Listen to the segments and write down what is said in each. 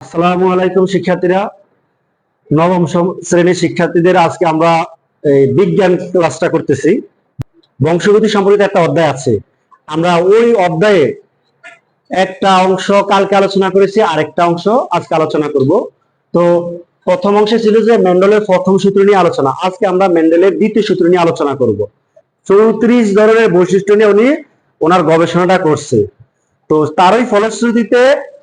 আসসালামু আলাইকুম শিক্ষার্থীরা। নবম শ্রেণির শিক্ষার্থীদের আজকে আমরা বিজ্ঞান ক্লাসটা করতেছি। বংশগতি সম্পর্কিত একটা অধ্যায় আছে। আমরা ওই অধ্যায়ে একটা অংশ কালকে আলোচনা করেছি, আরেকটা অংশ আজকে আলোচনা করব। তো প্রথম অংশে ছিল যে মেন্ডেলের প্রথম সূত্র নিয়ে আলোচনা। আজকে আমরা মেন্ডেলের দ্বিতীয় সূত্র নিয়ে আলোচনা করব। চৌত্রিশ ধরনের বৈশিষ্ট্য নিয়ে উনি ওনার গবেষণাটা করছে। তো তারই ফলশ্রুতিতে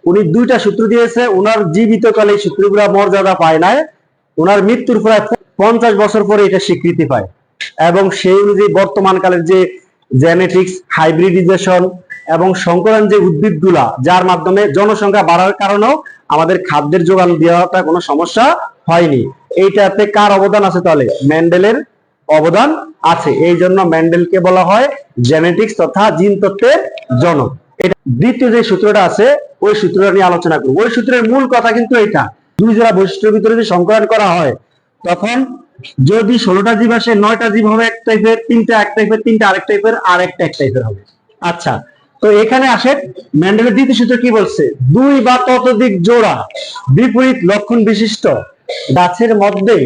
উনি দুইটা সূত্র দিয়েছে ওনার জীবিতকালে এই সূত্রগুলা মর্যাদা পায় নাই ওনার মৃত্যুর প্রায় পঞ্চাশ বছর পরে এটা স্বীকৃতি পায়। এবং সেই অনুযায়ী বর্তমান কালের যে জেনেটিক্স, হাইব্রিডিজেশন এবং সংকরণ যে উদ্ভিদগুলা, যার মাধ্যমে জনসংখ্যা বাড়ার কারণেও আমাদের খাদ্যের যোগান দেওয়াটা কোনো সমস্যা হয়নি। এইটাতে কার অবদান আছে তাহলে? ম্যান্ডেলের অবদান আছে। এই জন্য ম্যান্ডেলকে বলা হয় জেনেটিক্স তথা জিন তত্ত্বের জনক। এটা দ্বিতীয় যে সূত্রটা আছে, ওই সূত্রটা নিয়ে আলোচনা করব। ওই সূত্রের মূল কথা কিন্তু এটা, দুই জোড়া বৈশিষ্ট্যের ভিতরে যদি সংকলন করা হয়, তখন যদি ষোলোটা জীব আসে, নয়টা জীব হবে এক টাইপের তিনটা এক টাইপের তিনটা আরেক টাইপের আর একটা এক টাইপের হবে। আচ্ছা তো এখানে আসে, ম্যান্ডেলের দ্বিতীয় সূত্র কি বলছে? দুই বা ততোধিক জোড়া বিপরীত লক্ষণ বিশিষ্ট গাছের মধ্যে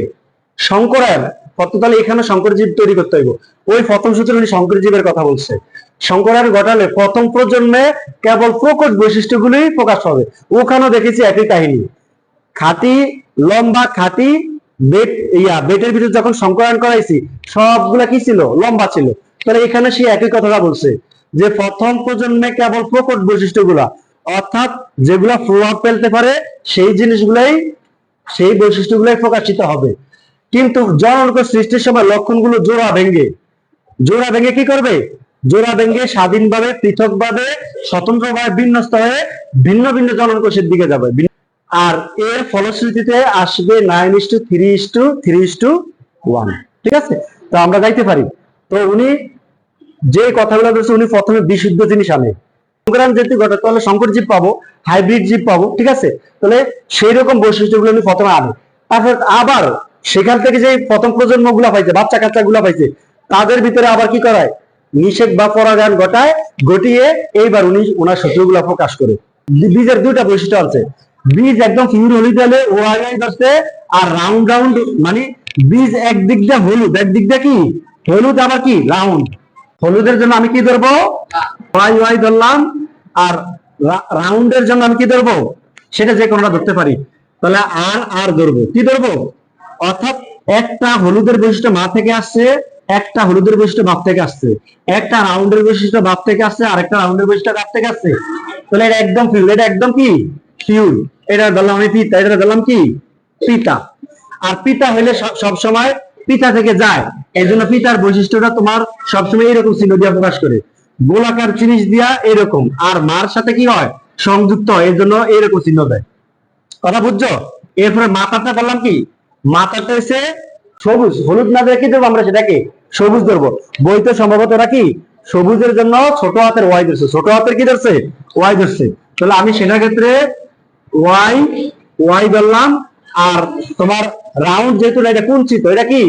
শঙ্করায়ন তাহলে এখানে শঙ্কর জীব তৈরি করতে হইব। ওই প্রথম সূত্রে উনি শঙ্কর জীবের কথা বলছে। শঙ্করায়ন ঘটালে প্রথম প্রজন্মে কেবল প্রকট বৈশিষ্ট্যগুলোই প্রকাশ হবে ওখানেও দেখেছি একই কাহিনী। খাতি লম্বা খাতি বেট, ইয়া, বেটের ভিতরে যখন সংকলন করাইছি, সবগুলা কি ছিল? লম্বা ছিল। তাহলে এখানে সে একই কথাটা বলছে যে প্রথম প্রজন্মে কেবল প্রকট বৈশিষ্ট্যগুলা, অর্থাৎ যেগুলা প্রভাব ফেলতে পারে, সেই জিনিসগুলাই, সেই বৈশিষ্ট্যগুলাই প্রকাশিত হবে। কিন্তু জনক সৃষ্টির সময় লক্ষণগুলো জোড়া ভেঙ্গে জোড়া ভেঙে কি করবে? জোড়া ভেঙে স্বাধীনভাবে, পৃথকভাবে, স্বতন্ত্রভাবে বিন্যস্ত হয়ে ভিন্ন ভিন্ন জননকোষের দিকে যাবে। আর এর ফলশ্রুতিতে আসবে nine is to three is to three is to one ঠিক আছে? তো আমরা যাইতে পারি। তো উনি যে কথাগুলো বলছে, উনি প্রথমে বিশুদ্ধ জিনিস আনে। সংক্রাম যেহেতু ঘটে তাহলে সংকর জীব পাবো হাইব্রিড জীব পাবো, ঠিক আছে? তাহলে সেই রকম বৈশিষ্ট্যগুলো উনি প্রথমে আনে। তারপর আবার সেখান থেকে যে প্রথম প্রজন্মগুলা পাইছে, বাচ্চা কাচ্চা গুলা পাইছে, তাদের ভিতরে আবার কি করায়? নিষেধ বা পরাগায়ন ঘটায়, ঘটিয়ে এইবার উনি ওনার শত্রুগুলা প্রকাশ করে। বীজের দুইটা বৈশিষ্ট্য আছে। বীজ একদম পিওর হলুদ হলে আগাই করছে আর রাউন্ড রাউন্ড মানে বীজ একদিক দিয়ে হলুদ, একদিক দিয়ে কি? হলুদ আবার কি? রাউন্ড হলুদের জন্য আমি কি ধরবো? ওয়াই ওয়াই ধরলাম, আর রাউন্ডের জন্য আমি কি ধরবো? সেটা যে কোনোটা ধরতে পারি। তাহলে আর আর ধরবো। কি ধরবো? অর্থাৎ একটা হলুদের বৈশিষ্ট্য মা থেকে আসছে, একটা হলুদের বৈশিষ্ট্য বাপ থেকে আসছে। একটা রাউন্ডের বৈশিষ্ট্য বাপ থেকে আসছে আর একটা রাউন্ডের বৈশিষ্ট্য বাপ থেকে আসছে। তাহলে এটা একদম ফিউল এটা একদম কি? ফিউল এটা ধরলাম আমি পিতা, এটা ধরলাম কি? পিতা। আর পিতা হলে সব সময় পিতা থেকে যায়। এই জন্য পিতার বৈশিষ্ট্যটা তোমার সবসময় এরকম চিহ্ন দিয়া প্রকাশ করে। গোলাকার জিনিস দিয়া এরকম। আর মার সাথে কি হয়? সংযুক্ত এই জন্য এরকম চিহ্ন দেয়। কথা বুঝছ? এরপরে মাথাটা বললাম কি? মাথাটা হচ্ছে সবুজ, হলুদ না দিয়ে কি ধরবো আমরা সেটাকে সবুজ ধরবো। বইতে সম্ভবত ওরা কি? সবুজের জন্য ছোট হাতের ওয়াই ধরছে। ছোট হাতের কি ধরছে? ওয়াই ধরছে। তাহলে আমি সেটার ক্ষেত্রে ওয়াই ওয়াই ধরলাম। আর তোমার রাউন্ড যেহেতু এটা কুঞ্চিত। এটা কি?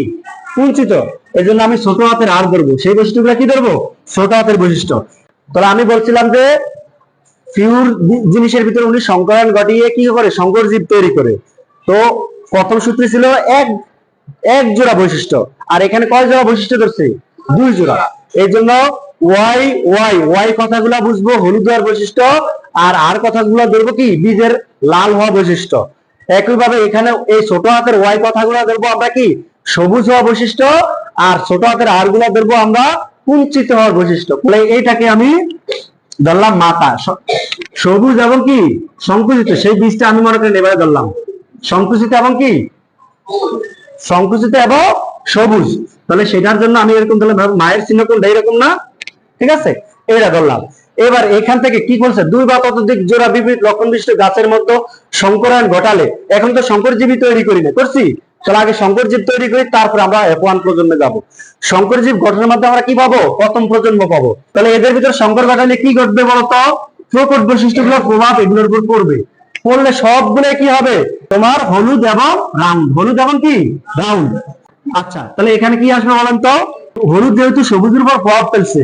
কুঞ্চিত। এই জন্য আমি ছোট হাতের আর ধরবো। সেই বৈশিষ্ট্যগুলো কি ধরবো? ছোট হাতের বৈশিষ্ট্য। তাহলে আমি বলছিলাম যে পিওর জিনিসের ভিতরে উনি সংকলন ঘটিয়ে কি করে? সংকর জীব তৈরি করে। তো প্রথম সূত্রে ছিল এক এক জোড়া বৈশিষ্ট্য। আর এখানে কয় জোড়া বৈশিষ্ট্য ধরছে? দুই জোড়া। এই জন্য ওয়াই ওয়াই ওয়াই কথাগুলো বুঝব, হলুদ হওয়ার বৈশিষ্ট্য, আর আর কথাগুলো ধরবো কি? বীজের লাল হওয়া বৈশিষ্ট্য। একইভাবে এখানে এই ছোট হাতের ওয়াই কথাগুলো ধরবো আমরা কি? সবুজ হওয়া বৈশিষ্ট্য, আর ছোট হাতের আরগুলা ধরবো আমরা কুঞ্চিত হওয়ার বৈশিষ্ট্য। এইটাকে আমি ধরলাম স- সবুজ এবং কি? সংকুচিত। সেই বীজটা আমি মনে করি এবারে ধরলাম। সংকুচিত এবং কি? সংকুচিত এবং সবুজ। তাহলে সেটার জন্য আমি এরকম ভাব- মায়ের চিহ্ন কোনটা এরকম না? ঠিক আছে? এটা ধরলাম। এবার এখান থেকে কি করছে? দুই বা ততোধিক জোড়া বিপরীত লক্ষণ বিশিষ্ট গাছের মধ্যে সংকরায়ন ঘটালে। এখন তো শঙ্কর জীবী তৈরি করি না। করছি? তাহলে আগে শঙ্কর জীব তৈরি করি, তারপর আমরা ওয়ান প্রজন্মে যাব। শঙ্কর জীব গঠনের মাধ্যমে আমরা কি পাবো? প্রথম প্রজন্ম পাবো। তাহলে এদের ভিতরে শঙ্কর ঘটালে কি ঘটবে বলতো? প্রকট বৈশিষ্ট্যগুলোর প্রভাব এগুলোর উপর পড়বে। পড়লে সবগুলো কি হবে? তোমার হলুদ এবং রাউন্ড হলুদ এবং কি? রাউন্ড আচ্ছা তাহলে এখানে কি আসবে বলেন তো? হলুদ যেহেতু সবুজের উপর প্রভাব ফেলছে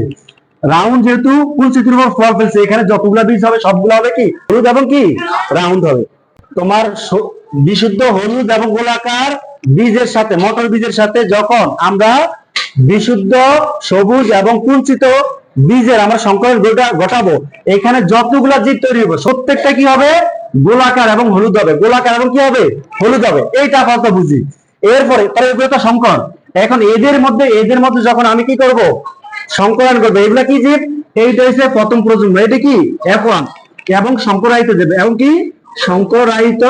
রাউন্ড যেহেতু কুঞ্চিতের উপর প্রভাব ফেলছে, এখানে যতগুলা বীজ হবে, সবগুলো হবে কি? হলুদ এবং কি? রাউন্ড হবে। তোমার বিশুদ্ধ হলুদ এবং গোলাকার বীজের সাথে, মটর বীজের সাথে যখন আমরা বিশুদ্ধ, সবুজ এবং কুঞ্চিত বীজের আমরা ঘটা- ঘটাবো এখানে যতগুলা জীব তৈরি হবে প্রত্যেকটা কি হবে? গোলাকার এবং হলুদ হবে। গোলাকার এবং কি হবে? হলুদ হবে। এইটা আপাতত বুঝি। এরপরে এগুলো তো এখন এদের মধ্যে এদের মধ্যে যখন আমি কি করব? সংকলন করব। এগুলা কি জীব? এইটা হচ্ছে প্রথম প্রজন্ম। এটা কি? এফ ওয়ান এবং সংকরায়িত জীব। এবং কি? সংকরায়িত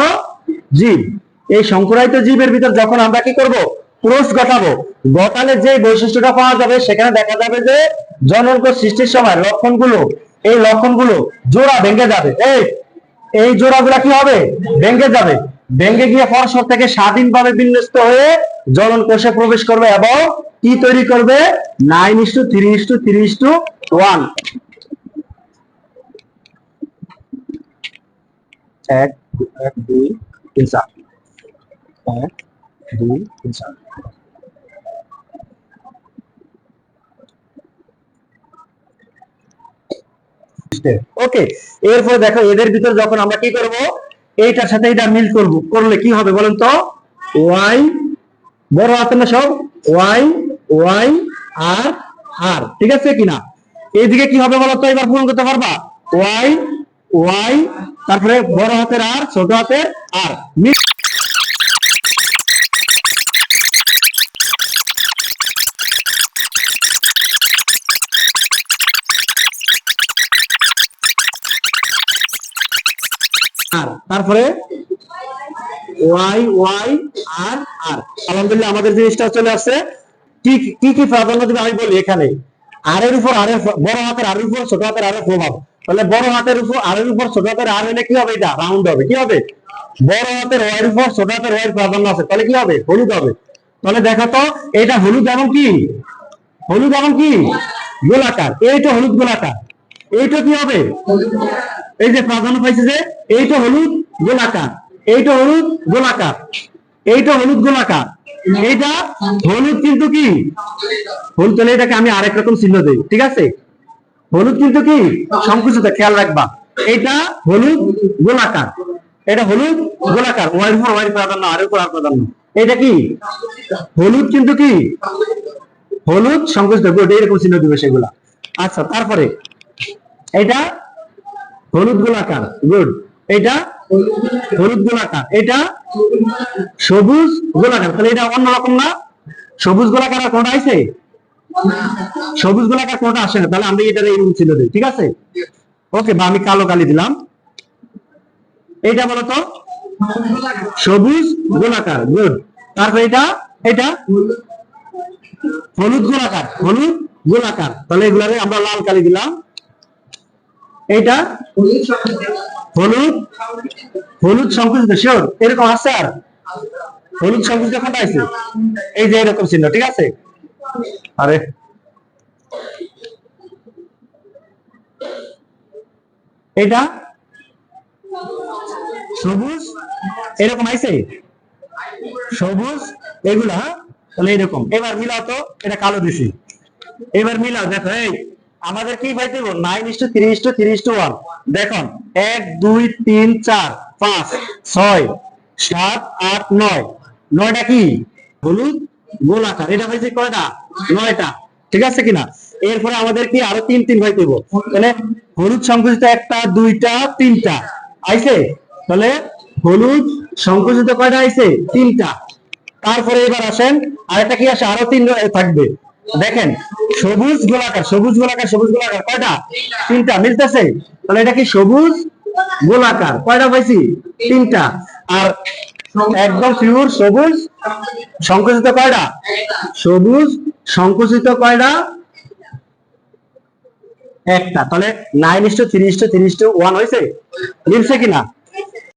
জীব। এই সংকরায়িত জীবের ভিতর যখন আমরা কি করব? ক্রোশ ঘটাবো ঘটালে যে বৈশিষ্ট্যটা পাওয়া যাবে, সেখানে দেখা যাবে যে জনক সৃষ্টির সময় লক্ষণগুলো, এই লক্ষণগুলো জোড়া ভেঙে যাবে। এই এই জোড়াগুলা কি হবে? ভেঙে যাবে। ভেঙে গিয়ে পরস্পর থেকে স্বাধীনভাবে বিন্যস্ত হয়ে জ্বলন কোষে প্রবেশ করবে এবং কি তৈরি করবে? Nine is to three is to three is to one এক, দুই তিন, চার। দুই চার ওকে এরপর দেখো এদের ভিতর যখন আমরা কি করব? এইটার সাথে এটা মিল করব। করলে কি হবে বলেন তো? ওয়াই বড় হাতে না সব? ওয়াই ওয়াই আর আর ঠিক আছে কিনা? এইদিকে কি হবে বলো তো এবার পূরণ করতে পারবা? ওয়াই ওয়াই তারপরে বড় হাতের আর ছোট হাতের আর মিল আর, তারপরে ওয়াই ওয়াই, আর আর। আলহামদুলিল্লাহ আমাদের জিনিসটা চলে আসছে। কি কি প্রাধান্য দিবে আমি বলি এখানে। আর এর উপর আর, বড় হাতের আর উপর, ছোট হাতের আর প্রভাব। তাহলে বড় হাতের উপর আর এর উপর, ছোট হাতের আর হলে কি হবে এটা? রাউন্ড হবে। কি হবে? বড় হাতের ওয়াই উপর, ছোট হাতের ওয়াই প্রাধান্য আছে। তাহলে কি হবে? হলুদ হবে। তাহলে দেখো তো, এটা হলুদ এবং কি? হলুদ এবং কি? গোলাকার। এইটা হলুদ গোলাকার। এইটা কি হবে? এই যে প্রাধান্য পাইছে যে এইটা হলুদ গোলাকার এইটা হলুদ গোলাকার এইটা হলুদ গোলাকার এইটা হলুদ কিন্তু কি? হলুদ তাহলে এটাকে আমি আরেক রকম চিহ্ন দেই ঠিক আছে? হলুদ কিন্তু কি? সংকুচিত, খেয়াল রাখবা। এটা হলুদ গোলাকার এটা হলুদ গোলাকার ওয়াই ফোর ওয়াই প্রাধান্য আর আর প্রাধান্য। এটা কি? হলুদ কিন্তু কি? হলুদ সংকুচিত গুড এইরকম চিহ্ন দিবে সেগুলা। আচ্ছা তারপরে এটা হলুদ গোলাকার। গুড এটা হলুদ গোলাকার, এটা সবুজ গোলাকার, তাহলে এটা অন্যরকম না? সবুজ গোলাকার কোনটা আছে? সবুজ গোলাকার কোনটা আসে না, তাহলে আমরা এটা এইরকম ছিল ঠিক আছে? ওকে, বা আমি কালো কালি দিলাম। এইটা বলো তো? সবুজ গোলাকার, গুড। তারপর এটা এটা হলুদ গোলাকার হলুদ গোলাকার। তাহলে এগুলারে আমরা লাল কালি দিলাম। এইটা হলুদ? হলুদ সংকুচিত শিওর এরকম আছে আর হলুদ সংকুচিত কোনটা আছে এই যে এরকম চিহ্ন ঠিক আছে? আরে। এটা সবুজ? এরকম আইছে সবুজ? এগুলা হ্যাঁ? তাহলে এরকম। এবার মিলাও তো এটা কালো দিছি। এবার মিলাও দেখো এই। আমাদের কি ভাই হবে nine is to three is to three is to one দেখুন, এক, দুই, তিন, চার, পাঁচ, ছয়, সাত, আট, নয়। নয়টা কি? হলুদ, গোলাকার। এটা হয়েছে কয়টা? নয়টা। ঠিক আছে কিনা? এরপরে আমাদের কি আরও তিন তিন ভাই দেবো? তাহলে হলুদ সংকুচিত একটা, দুইটা, তিনটা। আইছে? তাহলে হলুদ সংকুচিত কয়টা আইছে? তিনটা। তারপরে এবার আসেন, আরেকটা কি আসে? আরও তিন থাকবে। দেখেন, সবুজ গোলাকার সবুজ গোলাকার সবুজ গোলাকার, কয়টা? তিনটা, মিলতেছে? তাহলে এটা কি সবুজ গোলাকার? কয়টা পাইছি? তিনটা। আর একদম পিওর সবুজ সংকুচিত কয়টা? সবুজ সংকুচিত কয়টা? একটা। তাহলে nine is to three is to three is to one হয়েছে মিলছে কিনা?